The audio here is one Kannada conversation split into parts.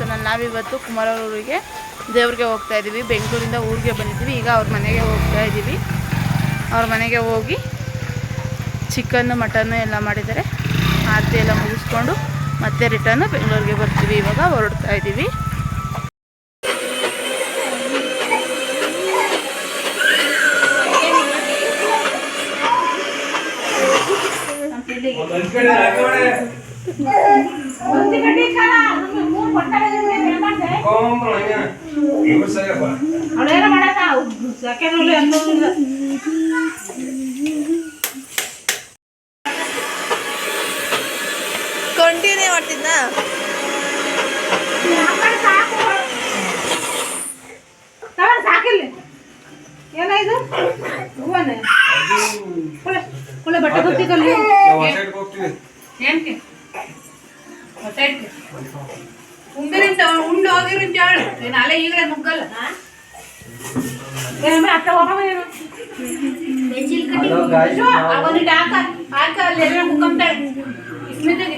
ಚಾನಲ್ ನಾವಿವತ್ತು ಕುಮಾರೂರಿಗೆ ದೇವ್ರಿಗೆ ಹೋಗ್ತಾ ಇದ್ದೀವಿ. ಬೆಂಗಳೂರಿಂದ ಊರಿಗೆ ಬಂದಿದ್ದೀವಿ. ಈಗ ಅವ್ರ ಮನೆಗೆ ಹೋಗ್ತಾ ಇದ್ದೀವಿ. ಅವ್ರ ಮನೆಗೆ ಹೋಗಿ ಚಿಕನ್ನು, ಮಟನ್ನು ಎಲ್ಲ ಮಾಡಿದ್ದಾರೆ. ಆರತಿ ಎಲ್ಲ ಮುಗಿಸ್ಕೊಂಡು ಮತ್ತೆ ರಿಟರ್ನು ಬೆಂಗಳೂರಿಗೆ ಬರ್ತೀವಿ. ಇವಾಗ ಹೊರಡ್ತಾ ಇದ್ದೀವಿ. ಕಂಟಿನ್ಯೂ ಮಾಡ್ತಿದ್ದ ಸಾಕಿಲ್ಲ ಏನಾಯ್ತು ಹೂವನೆ ಕೊಳೆ ಕೊಳೆ ಬಟ್ಟೆ ಗೊತ್ತಿಕಲ್ಲ ಏನಕ್ಕೆ ಹೊಟ್ಟೆಗೆ ಉಂಡಿರಿಂತ ಉಂಡು ಹೋಗಿರಿಂತ ಹೇಳು ಏನು ಅಲ್ಲೇ ಈಗಲೇ ನುಗ್ಗಲ್ಲ ಏನಮ್ಮ ಅತ್ತ ಹೋಗಮ್ಮ ಏನು ಅವನಿಗೆ ಹಾಕ ಹಾಕ ಅಲ್ಲಿ ಎಲ್ಲ ಮುಕ್ಕಂತಾಳೆ ಇಸ್ಮಿತಿಗೆ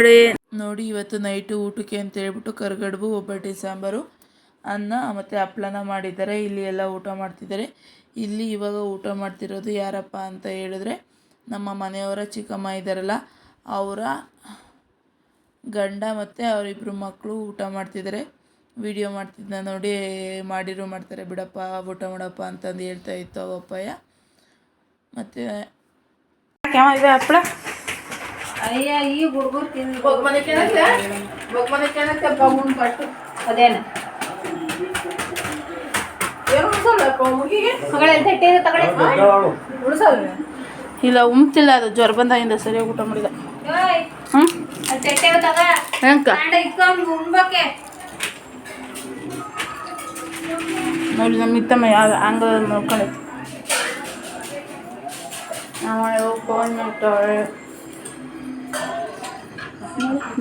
ನೋಡಿ ನೋಡಿ ಇವತ್ತು ನೈಟು ಊಟಕ್ಕೆ ಅಂತ ಹೇಳ್ಬಿಟ್ಟು ಕರ್ಗಡುಬು ಒಬ್ಬಟ್ಟು ಸಾಂಬಾರು ಅನ್ನ ಮತ್ತು ಹಪ್ಳನ ಮಾಡಿದ್ದಾರೆ. ಇಲ್ಲಿ ಎಲ್ಲ ಊಟ ಮಾಡ್ತಿದ್ದಾರೆ. ಇಲ್ಲಿ ಇವಾಗ ಊಟ ಮಾಡ್ತಿರೋದು ಯಾರಪ್ಪ ಅಂತ ಹೇಳಿದ್ರೆ ನಮ್ಮ ಮನೆಯವರ ಚಿಕ್ಕಮ್ಮ ಇದ್ದಾರಲ್ಲ, ಅವರ ಗಂಡ ಮತ್ತು ಅವರಿಬ್ಬರು ಮಕ್ಕಳು ಊಟ ಮಾಡ್ತಿದ್ದಾರೆ. ವಿಡಿಯೋ ಮಾಡ್ತಿದ್ದ ನೋಡಿ, ಮಾಡಿರು ಮಾಡ್ತಾರೆ, ಬಿಡಪ್ಪ, ಊಟ ಮಾಡಪ್ಪ ಅಂತಂದು ಹೇಳ್ತಾ ಇತ್ತು ಅವಪ್ಪಯ್ಯ ಮತ್ತು ಹಪ್ಪಳ ಅಯ್ಯ ಈ ಹುಡುಗರು ತಿಂದು ಮನೆ ಕೆಳಗೆ ಮನೆ ಕೆಳಗೆ ಬಮ್ಮನ್ ಪಟ್ಟು ಅದೇನ? ಏನು ಉಳ್ಸಲ್ಲಪ್ಪ ಹುಡುಗಿಗೆ? ಮಗಳ ತಟ್ಟೆ ತಗೊಳ್ಳಿ. ಉಳ್ಸಲ್ಲ? ಇಲ್ಲ ಉಮ್ತಿಲ್ಲ ಅದು ಜ್ವರ ಬಂದಾಗಿಂದ ಸರಿಯಾಗಿ ಊಟ ಮಾಡಿದ ಹ್ಞೂ ಅಲ್ಲಿ ತಟ್ಟೆ ತಗ ಹೆಂಕ ಕಾಂಡ ಇಟ್ಕೊಂಡು ಉಣ್ಬೇಕೆ ನೋಡಿ ನಮ್ಮ ಇತ್ತಮ್ಮ ಯಾವ ಹಂಗ ನೋಡ್ಕೊಂಡೈತಿ ನಾವು ಫೋನ್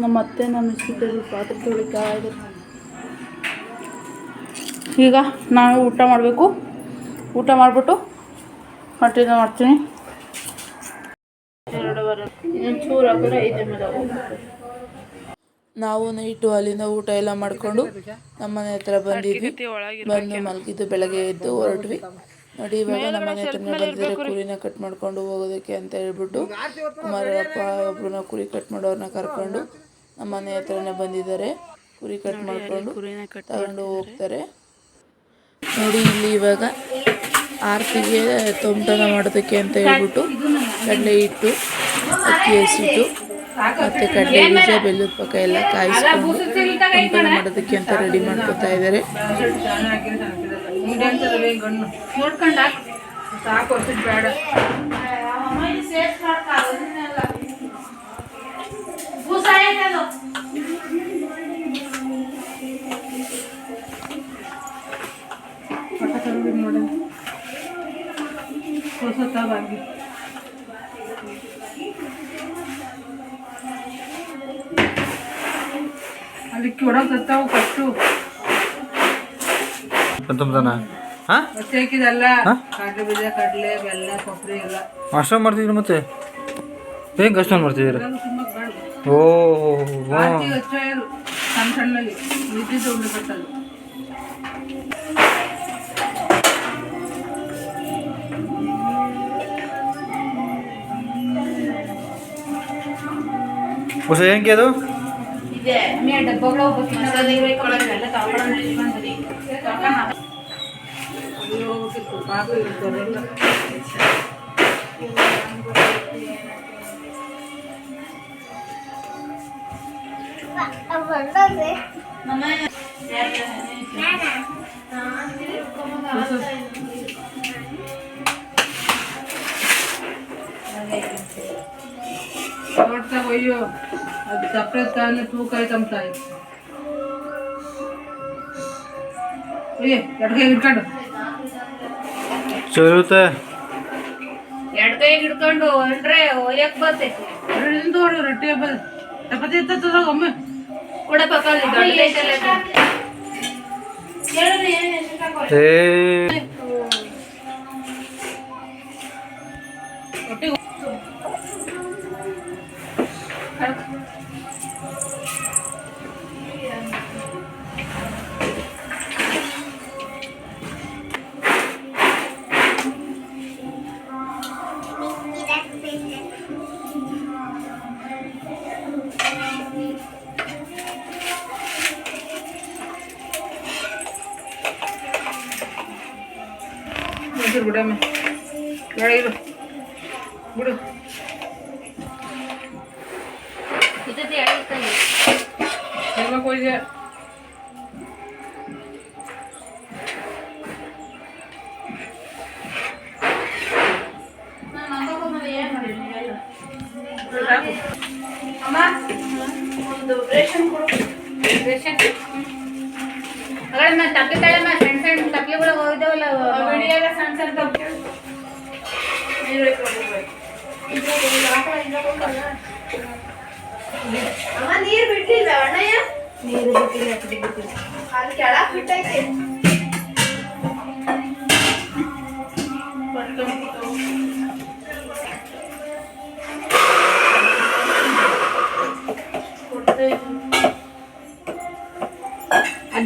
ನಮ್ಮ ಅತ್ತೆ, ನಮ್ಮ ಪಾತ್ರೆ ತೊಳಿತಾ ಈಗ ನಾನು ಊಟ ಮಾಡಬೇಕು. ಊಟ ಮಾಡಿಬಿಟ್ಟು ಕಂಟಿನ್ಯೂ ಮಾಡ್ತೀನಿ. ನಾವು ನೈಟು ಅಲ್ಲಿಂದ ಊಟ ಎಲ್ಲ ಮಾಡಿಕೊಂಡು ನಮ್ಮನೆ ಹತ್ರ ಬಂದಿದ್ವಿ. ಬಂದು ಮಲಗಿದ್ದು ಬೆಳಗ್ಗೆ ಎದ್ದು ಹೊರಟ್ವಿ. ನೋಡಿ ಇವಾಗ ನಮ್ಮ ಮನೆ ಹತ್ರನೇ ಬಂದಿದ್ದಾರೆ ಕುರಿನ ಕಟ್ ಮಾಡ್ಕೊಂಡು ಹೋಗೋದಕ್ಕೆ ಅಂತ ಹೇಳ್ಬಿಟ್ಟು ಕುಮಾರಪ್ಪ ಒಬ್ಬರನ್ನ ಕುರಿ ಕಟ್ ಮಾಡೋರನ್ನ ಕರ್ಕೊಂಡು ನಮ್ಮ ಮನೆ ಹತ್ರನೇ ಬಂದಿದ್ದಾರೆ. ಕುರಿ ಕಟ್ ಮಾಡ್ಕೊಂಡು ತಗೊಂಡು ಹೋಗ್ತಾರೆ. ನೋಡಿ ಇಲ್ಲಿ ಇವಾಗ ಆರತಿಗೆ ತೊಂಟನ ಮಾಡೋದಕ್ಕೆ ಅಂತ ಹೇಳ್ಬಿಟ್ಟು ಕಡಲೆ ಹಿಟ್ಟು ಅಕ್ಕಿ ಹಸಿಟ್ಟು ಮತ್ತು ಕಡಲೆ ಬೀಜ ಬೆಲ್ಲದ ಪಕ್ಕ ಎಲ್ಲ ಕಾಯಿಸ್ಕೊಂಡು ತೊಂಟನ ಮಾಡೋದಕ್ಕೆ ಅಂತ ರೆಡಿ ಮಾಡ್ಕೊತಾ ಇದ್ದಾರೆ. ನೋಡಿ. ಹೊಸ ಅದಕ್ಕೆ ಒಡಗ್ ತತ್ತಾವು ಕಟ್ಟು ಅಂತಂದನ ಹಾ? ಹಸಿ ಹಾಕಿದಲ್ಲ. ಕಡಲೆ ಬೀಜ ಕಡಲೆ ಬೆಲ್ಲ ಕೊಬ್ಬರಿ ಎಲ್ಲ. ಅಷ್ಟೊಂದು ಮಾಡ್ತಿದ್ರು ಮತ್ತೆ? ಹೆಂಗೆ ಅಷ್ಟೊಂದು ಮಾಡ್ತಿದ್ದೀರ? ಸಣ್ಣ ಹೊಸ ಹೆಂಗೆ ಅದು ಇದೆ. ಮೇ ಡಬ್ಬಗಳು ಹೋಗ್ಬೇಕು ಮಸಾಲೆ ಎಲ್ಲ ತಗೊಂಡು ಇಟ್ಕೊಂಡ್ರಿ ಅಯ್ಯೋ ಪಾಪ ಇರ್ತದೆಲ್ಲ ನೋಡ್ರಿ ಪಕ್ಕ ಒಯ್ಯು ಅದು ಸಪ್ರೇಟ್ ತಾನೆ ತೂಕ ಐತಂತ ಒಯ್ಯ ಎಡ್ಗೈ ಹಿಡ್ಕೊಂಡು ಚಲುತ್ತೆ ಎರಡು ಕೈ ಹಿಡ್ಕೊಂಡು ಹೊರಟ್ರೆ ಒಯ್ಯಕ್ ಬರ್ತೈತಿ ನಿಂತು ಹೊಡು ರೊಟ್ಟಿ ಹಬ್ಬದ ಚಪಾತಿ ಇರ್ತದ ಒಮ್ಮೆ ಕೊಡಪ್ಪ ಕಾಲಿ ದೊಡ್ಡ ಐತಲ್ಲ ಅದು. ಏ ಬಿಡು ಬಿಡಮ್ಮ ಬೇಡ ಇರು. ಬಿಡು. ಹೋಯ್ದೆ ಒಂದು ರೇಷನ್ ಕೊಡು. ರೇಷನ್? ಹಾಗಾದ್ರೆ ನಾನು ತಳಮ್ಮ ಅಮ್ಮ ನೀರು ಬಿಟ್ಟಿಲ್ಲ ಅಣ್ಣಯ್ಯ ನೀರು ಬಿಟ್ಟಿಲ್ಲ ಬಿಟ್ಟಿಲ್ಲ ಅಲ್ಲಿ ಕೆಳಗೆ ಬಿಟ್ಟೈತೆ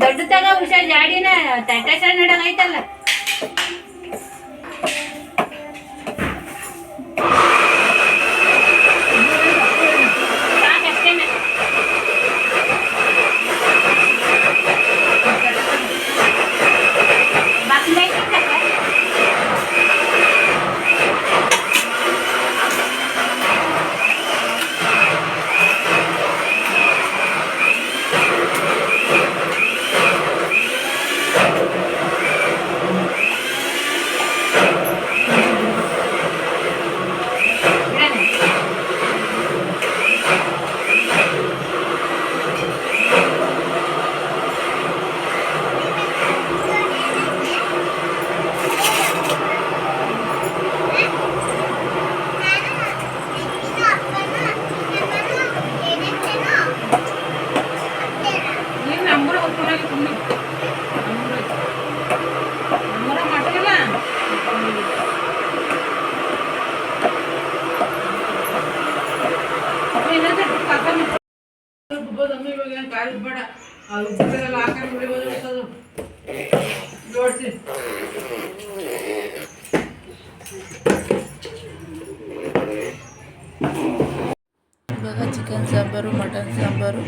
ದೊಡ್ಡ ತಗ ಹುಷಾರ್ ಜಾಡಿನ ತಟ್ಟೆ ಸಣ್ಣ ಹಿಡಂಗ್ ಇವಾಗ ಬೇಡ. ಆ ರುಬ್ಬಿದ್ದೆಲ್ಲ ಹಾಕೊಂಡು ಬಿಡ್ಬೋದು ಅನ್ಸೋದು. ಜೋಡ್ಸಿ. ಇವಾಗ ಚಿಕನ್ ಸಾಂಬಾರು, ಮಟನ್ ಸಾಂಬಾರು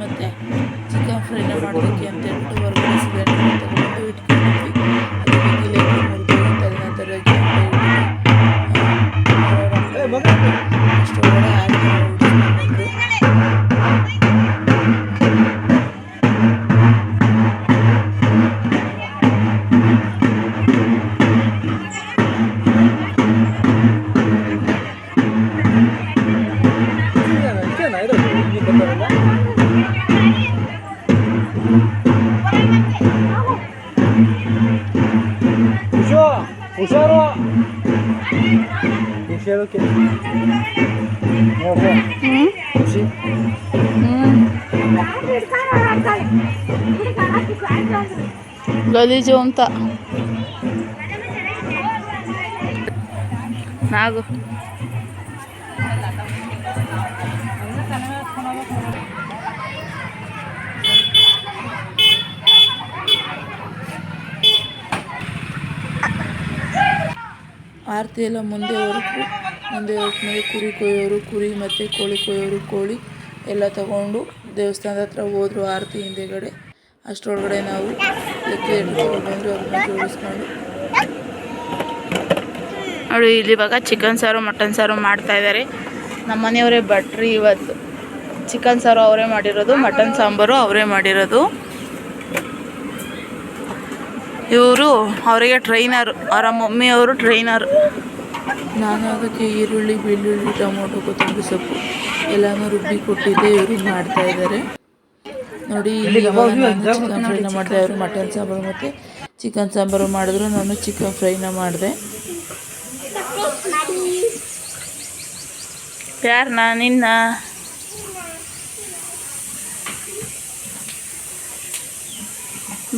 ಮತ್ತು ಚಿಕನ್ ಫ್ರೈನ ಮಾಡೋದಕ್ಕೆ ಅಂತ ಹೇಳ್ಬಿಟ್ಟು ಹೊರಗಡೆ ಸಿಲಿಂಡರ್ ಇಟ್ಕೊಂಡಿದ್ವಿ ಖುಷಿ ಗಲೀಜು ಅಂತ ನಾಗು ಆರತಿ ಎಲ್ಲ ಹೊರಟು ಕುರಿ ಕೊಯ್ಯೋರು, ಕುರಿ ಮತ್ತು ಕೋಳಿ ಕೊಯ್ಯೋರು, ಕೋಳಿ ಎಲ್ಲ ತಗೊಂಡು ದೇವಸ್ಥಾನದ ಹತ್ರ ಹೋದ್ರು ಆರತಿ ಹಿಂದೆಗಡೆ. ಅಷ್ಟರೊಳಗಡೆ ನಾವು ಬಂದು ಜೋಡಿಸ್ಕೊಂಡು. ಇಲ್ಲಿ ಇವಾಗ ಚಿಕನ್ ಸಾರು ಮಟನ್ ಸಾರು ಮಾಡ್ತಾ ಇದ್ದಾರೆ ನಮ್ಮ ಮನೆಯವರೇ ಭಟ್ರಿ ಇವತ್ತು. ಚಿಕನ್ ಸಾರು ಅವರೇ ಮಾಡಿರೋದು ಮಟನ್ ಸಾಂಬಾರು ಅವರೇ ಮಾಡಿರೋದು. ಇವರು ಅವರಿಗೆ ಟ್ರೈನರ್ ಅವರ ಮಮ್ಮಿಯವರು ಟ್ರೈನರ್ ನಾನು ಅದಕ್ಕೆ ಈರುಳ್ಳಿ ಬೆಳ್ಳುಳ್ಳಿ ಟೊಮೊಟೊ ಕೊತ್ತಂಬರಿ ಸೊಪ್ಪು ಎಲ್ಲನೂ ರುಬ್ಬಿ ಕೊಟ್ಟಿದ್ದೆ. ಇವರು ಮಾಡ್ತಾ ಇದ್ದಾರೆ. ನೋಡಿ ಇಲ್ಲಿ ಚಿಕನ್ ಫ್ರೈನ ಮಾಡಿದೆ. ಅವರು ಮಟನ್ ಸಾಂಬಾರು ಮತ್ತು ಚಿಕನ್ ಸಾಂಬಾರು ಮಾಡಿದ್ರು. ನಾನು ಚಿಕನ್ ಫ್ರೈನ ಮಾಡಿದೆ. ಯಾರನ್ನ ನಿನ್ನ?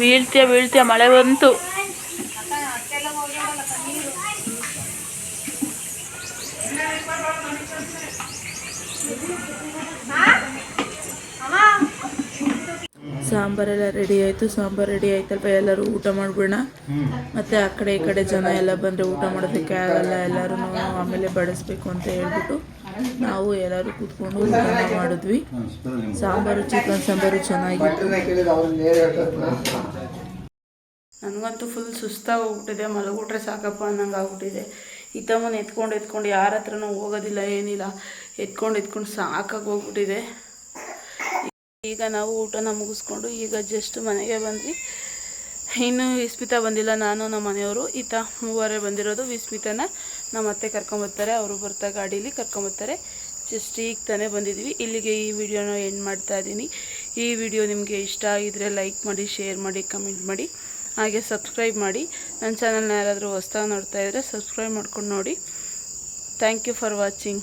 ಬೀಳ್ತೀಯ ಬೀಳ್ತೀಯ ಮಳೆ ಬಂತು. ಸಾಂಬಾರೆಲ್ಲ ರೆಡಿ ಆಯಿತು, ಸಾಂಬಾರು ರೆಡಿ ಆಯ್ತಲ್ಪ ಎಲ್ಲರೂ ಊಟ ಮಾಡಿಬಿಡೋಣ. ಮತ್ತು ಆ ಕಡೆ ಈ ಕಡೆ ಜನ ಎಲ್ಲ ಬಂದರೆ ಊಟ ಮಾಡೋದಕ್ಕೆ ಆಗಲ್ಲ ಎಲ್ಲರೂ ಆಮೇಲೆ ಬಡಿಸ್ಬೇಕು ಅಂತ ಹೇಳ್ಬಿಟ್ಟು ನಾವು ಎಲ್ಲರೂ ಕೂತ್ಕೊಂಡು ಊಟ ಮಾಡಿದ್ವಿ. ಸಾಂಬಾರು ಚಿಕನ್ ಸಾಂಬಾರು ಚೆನ್ನಾಗಿತ್ತು. ನನಗಂತೂ ಫುಲ್ ಸುಸ್ತಾಗಿ ಹೋಗ್ಬಿಟ್ಟಿದೆ ಸಾಕಪ್ಪ ಅನ್ನಂಗೆ ಆಗ್ಬಿಟ್ಟಿದೆ. ಈ ತಮ್ಮನ ಎತ್ಕೊಂಡು ಎತ್ಕೊಂಡು ಯಾರ ಹತ್ರನೂ ಹೋಗೋದಿಲ್ಲ, ಏನಿಲ್ಲ. ಎತ್ಕೊಂಡು ಎತ್ಕೊಂಡು ಸಾಕಾಗಿ ಹೋಗ್ಬಿಟ್ಟಿದೆ. ಈಗ ನಾವು ಊಟನ ಮುಗಿಸ್ಕೊಂಡು ಈಗ ಜಸ್ಟ್ ಮನೆಗೆ ಬಂದ್ವಿ. ಇನ್ನೂ ವಿಸ್ಮಿತ ಬಂದಿಲ್ಲ, ನಾನು ನಮ್ಮ ಮನೆಯವರು. ಈತ ಮೂವರೇ ಬಂದಿರೋದು. ವಿಸ್ಮಿತನ ನಮ್ಮ ಅತ್ತೆ ಕರ್ಕೊಂಬರ್ತಾರೆ ಅವರು ಬರ್ತಾ ಗಾಡೀಲಿ ಕರ್ಕೊಂಬರ್ತಾರೆ ಜಸ್ಟ್ ಈಗ ತಾನೇ ಬಂದಿದ್ದೀವಿ ಇಲ್ಲಿಗೆ ಈ ವಿಡಿಯೋನ ಎಂಡ್ ಮಾಡ್ತಾ ಇದ್ದೀನಿ. ಈ ವಿಡಿಯೋ ನಿಮಗೆ ಇಷ್ಟ ಆಗಿದ್ರೆ ಲೈಕ್ ಮಾಡಿ ಶೇರ್ ಮಾಡಿ ಕಮೆಂಟ್ ಮಾಡಿ. ಹಾಗೆ ಸಬ್ಸ್ಕ್ರೈಬ್ ಮಾಡಿ. ನನ್ನ ಚಾನಲ್ನ ಯಾರಾದರೂ ಹೊಸ್ದಾಗಿ ನೋಡ್ತಾ ಇದ್ದರೆ ಸಬ್ಸ್ಕ್ರೈಬ್ ಮಾಡ್ಕೊಂಡು ನೋಡಿ. Thank you for watching.